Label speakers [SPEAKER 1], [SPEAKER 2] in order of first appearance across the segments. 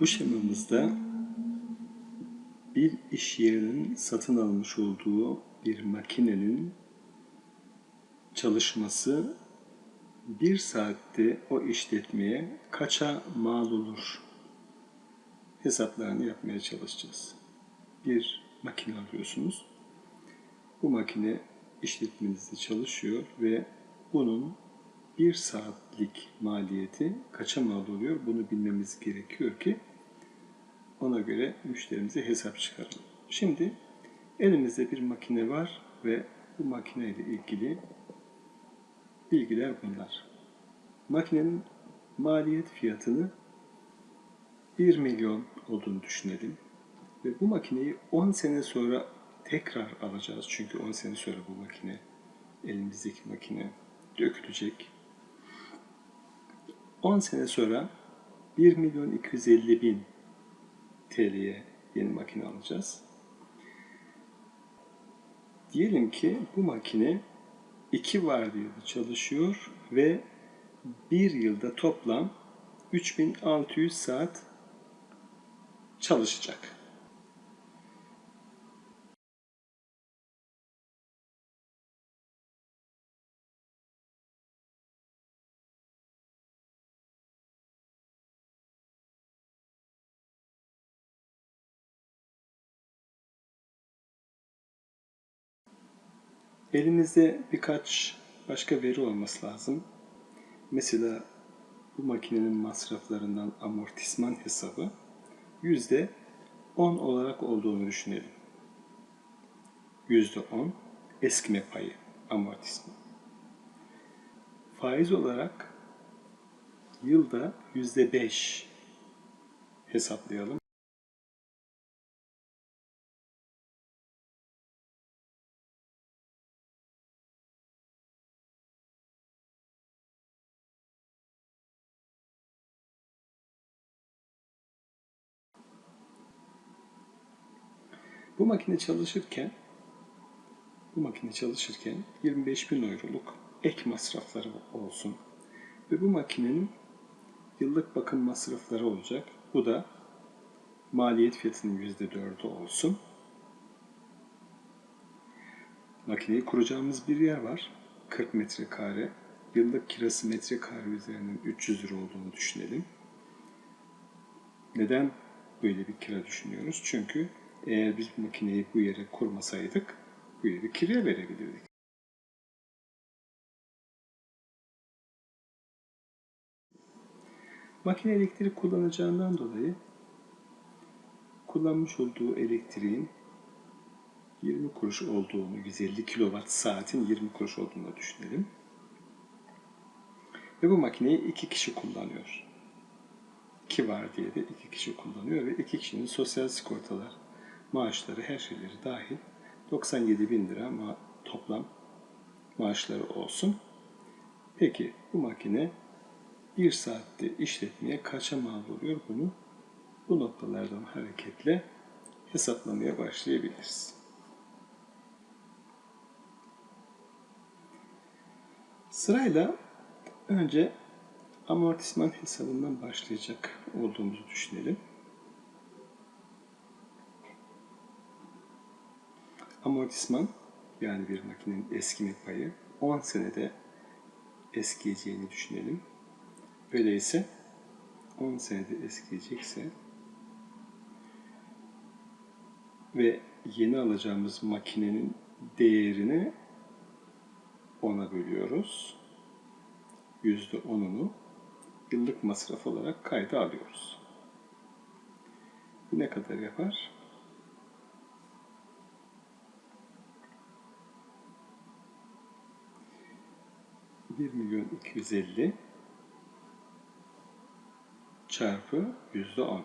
[SPEAKER 1] Bu şemamızda bir iş yerinin satın almış olduğu bir makinenin çalışması bir saatte o işletmeye kaça mal olur hesaplarını yapmaya çalışacağız. Bir makine alıyorsunuz. Bu makine işletmenizde çalışıyor ve bunun bir saatlik maliyeti kaça mal oluyor bunu bilmemiz gerekiyor ki ona göre müşterimize hesap çıkaralım. Şimdi elimizde bir makine var ve bu makine ile ilgili bilgiler bunlar. Makinenin maliyet fiyatını 1 milyon olduğunu düşünelim. Ve bu makineyi 10 sene sonra tekrar alacağız. Çünkü 10 sene sonra bu makine, elimizdeki makine dökülecek. 10 sene sonra 1 milyon 250 bin TL'ye yeni makine alacağız. Diyelim ki bu makine 2 vardiyada çalışıyor ve bir yılda toplam 3600 saat çalışacak. Elimizde birkaç başka veri olması lazım. Mesela bu makinenin masraflarından amortisman hesabı yüzde 10 olarak olduğunu düşünelim. Yüzde 10 eskime payı, amortisman. Faiz olarak yılda yüzde 5 hesaplayalım. Bu makine çalışırken bu makine çalışırken 25 bin euroluk ek masrafları olsun. Ve bu makinenin yıllık bakım masrafları olacak. Bu da maliyet fiyatının %4'ü olsun. Makineyi kuracağımız bir yer var. 40 metrekare. Yıllık kirası metrekare üzerinden 300 lira olduğunu düşünelim. Neden böyle bir kira düşünüyoruz? Çünkü eğer biz makineyi bu yere kurmasaydık bu yeri kiraya verebilirdik. Makine elektrik kullanacağından dolayı kullanmış olduğu elektriğin 20 kuruş olduğunu, 150 kilowatt saatin 20 kuruş olduğunu düşünelim. Ve bu makineyi iki kişi kullanıyor. İki var diye de iki kişi kullanıyor ve iki kişinin sosyal sigortalar, maaşları, her şeyleri dahil 97 bin lira ama toplam maaşları olsun. Peki bu makine bir saatte işletmeye kaça mal oluyor bunu bu noktalardan hareketle hesaplamaya başlayabiliriz. Sırayla önce amortisman hesabından başlayacak olduğumuzu düşünelim. Amortisman yani bir makinenin eskime payı 10 senede eskiyeceğini düşünelim. Öyleyse 10 senede eskiyecekse ve yeni alacağımız makinenin değerini 10'a bölüyoruz. %10'unu yıllık masraf olarak kayda alıyoruz. Bu ne kadar yapar? 1 milyon 250 çarpı yüzde 10.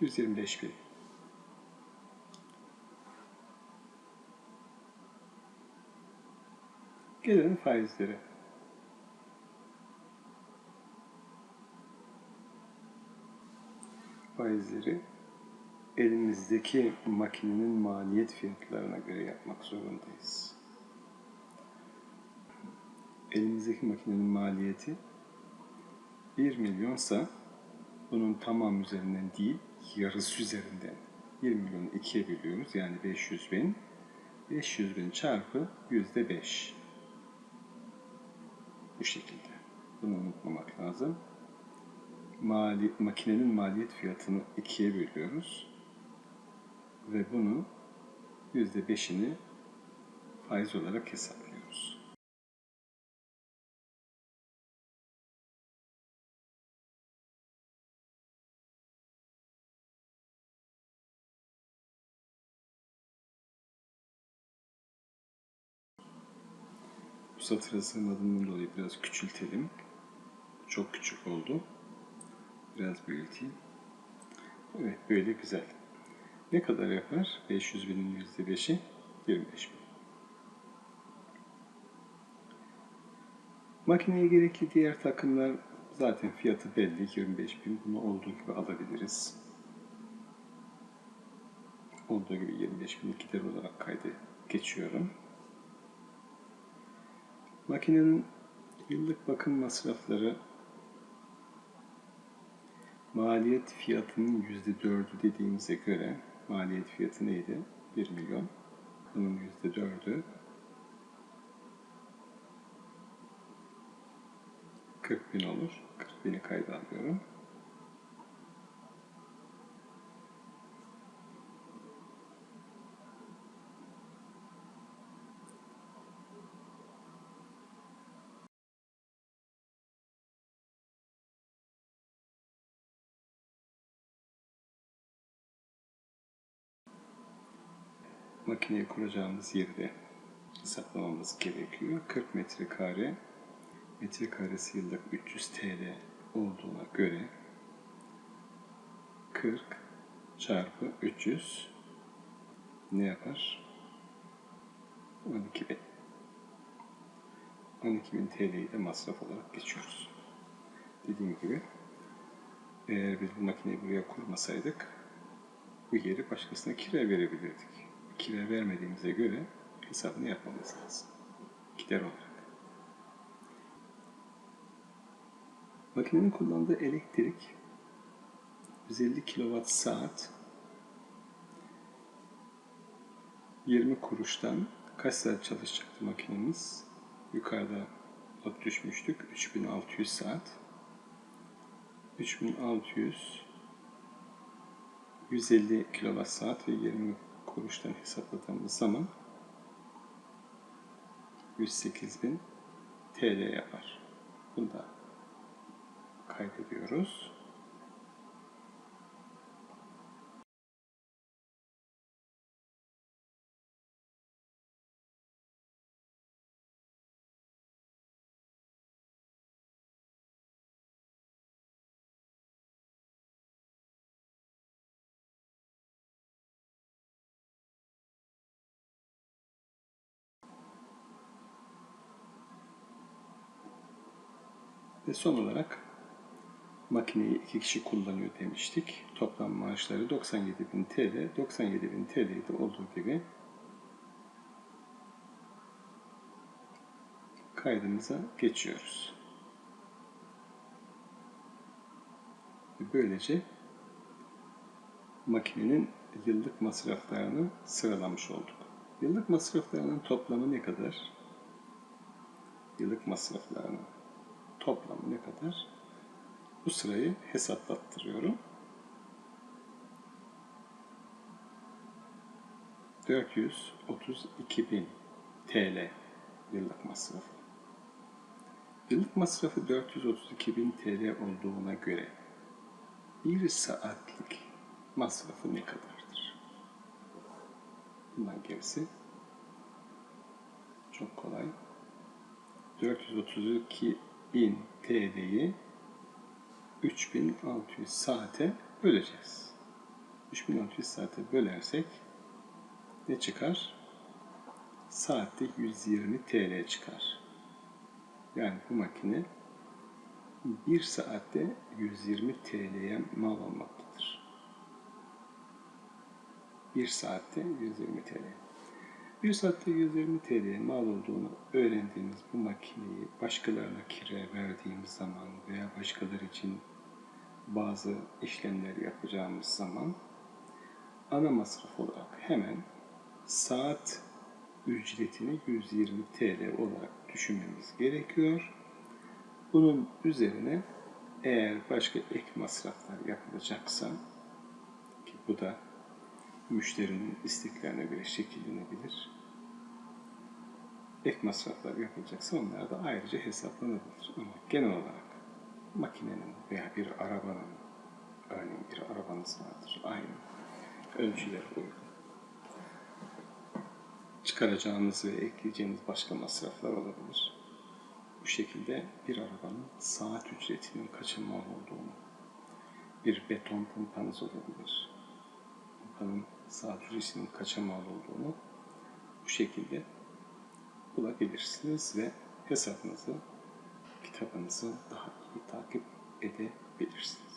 [SPEAKER 1] Yüz yirmi beş bin. Gelelim faizlere. faizleri elimizdeki makinenin maliyet fiyatlarına göre yapmak zorundayız. Elimizdeki makinenin maliyeti 1 milyonsa bunun tamam üzerinden değil, yarısı üzerinden 1 milyonu ikiye bölüyoruz. Yani 500 bin. 500 bin çarpı yüzde 5. Bu şekilde. Bunu unutmamak lazım. Mali, makinenin maliyet fiyatını ikiye bölüyoruz. Ve bunu yüzde beşini faiz olarak hesaplıyoruz. Bu satıra sığmadığından dolayı biraz küçültelim. Çok küçük oldu. Biraz büyüteyim. Evet böyle güzel. Ne kadar yapar? 500 binin yüzde beşi 25 bin. Makineye gerekli diğer takımlar zaten fiyatı belli 25 bin. Bunu olduğu gibi alabiliriz. Olduğu gibi 25 bin gider olarak kaydı geçiyorum. Makinenin yıllık bakım masrafları maliyet fiyatının yüzde dördü dediğimize göre maliyet fiyatı neydi? 1 milyon. Bunun yüzde dördü 40 bin olur. 40 bini kayda alıyorum. Makineyi kuracağımız yeri de hesaplamamız gerekiyor. 40 metrekare metrekaresi yıllık 300 TL olduğuna göre 40 çarpı 300 ne yapar? 12 bin. 12 bin TL'yi de masraf olarak geçiyoruz. Dediğim gibi eğer biz bu makineyi buraya kurmasaydık bu yeri başkasına kira verebilirdik kira vermediğimize göre hesabını yapmamız lazım. Gider olarak. Makinenin kullandığı elektrik 150 kWh saat 20 kuruştan kaç saat çalışacaktı makinemiz? Yukarıda not düşmüştük. 3600 saat. 3600 150 kWh saat ve 20 kuruştan hesapladığımız zaman 108.000 TL yapar. Bunu da kaydediyoruz. Ve son olarak makineyi iki kişi kullanıyor demiştik. Toplam maaşları 97.000 TL. 97.000 TL'yi de olduğu gibi kaydımıza geçiyoruz. Böylece makinenin yıllık masraflarını sıralamış olduk. Yıllık masraflarının toplamı ne kadar? Yıllık masraflarının toplamı ne kadar? Bu sırayı hesaplattırıyorum. 432 bin TL yıllık masrafı. Yıllık masrafı 432 bin TL olduğuna göre bir saatlik masrafı ne kadardır? Bundan gerisi çok kolay. 432 1000 TL'yi 3600 saate böleceğiz. 3600 saate bölersek ne çıkar? Saatte 120 TL çıkar. Yani bu makine 1 saatte 120 TL'ye mal almaktadır. 1 saatte 120 TL. 1 saatte 120 TL mal olduğunu öğrendiğimiz bu makineyi başkalarına kire verdiğimiz zaman veya başkaları için bazı işlemler yapacağımız zaman ana masraf olarak hemen saat ücretini 120 TL olarak düşünmemiz gerekiyor. Bunun üzerine eğer başka ek masraflar yapılacaksa ki bu da müşterinin isteklerine göre şekillenebilir. Ek masraflar yapılacaksa onlar da ayrıca hesaplanabilir. Ama genel olarak makinenin veya bir arabanın örneğin bir arabanız vardır. Aynı ölçüler uygun. Çıkaracağınız ve ekleyeceğiniz başka masraflar olabilir. Bu şekilde bir arabanın saat ücretinin kaça mal olduğunu, bir beton pumpanız olabilir. Pumpanın saat ücretinin kaça mal olduğunu bu şekilde bulabilirsiniz ve hesabınızı, kitabınızı daha iyi takip edebilirsiniz.